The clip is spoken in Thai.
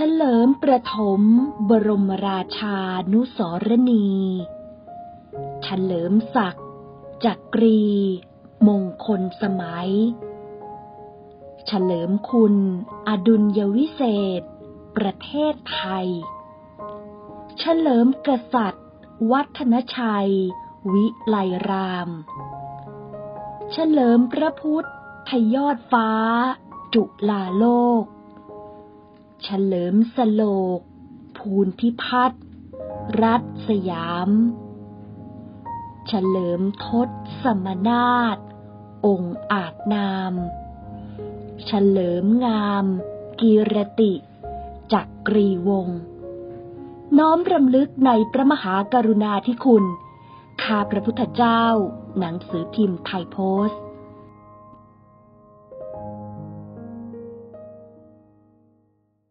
เฉลิมประถม บรมราชานุสรณีเฉลิมศักดิ์จักรี มงคลสมัย เฉลิมคุณ อดุลยวิเศษ ประเทศไทย เฉลิมกษัตริย์ วัฒนชัย วิไลราม เฉลิมพระพุทธยอดฟ้า จุลาโลก เฉลิมสโลก ภูนพิพัฒน์รัฐสยาม เฉลิมทศสมนาถองค์อาจนาม เฉลิมงาม กีรติจักรีวง น้อมรำลึกในพระมหากรุณาธิคุณข้าพระพุทธเจ้า หนังสือพิมพ์ไทยโพสต์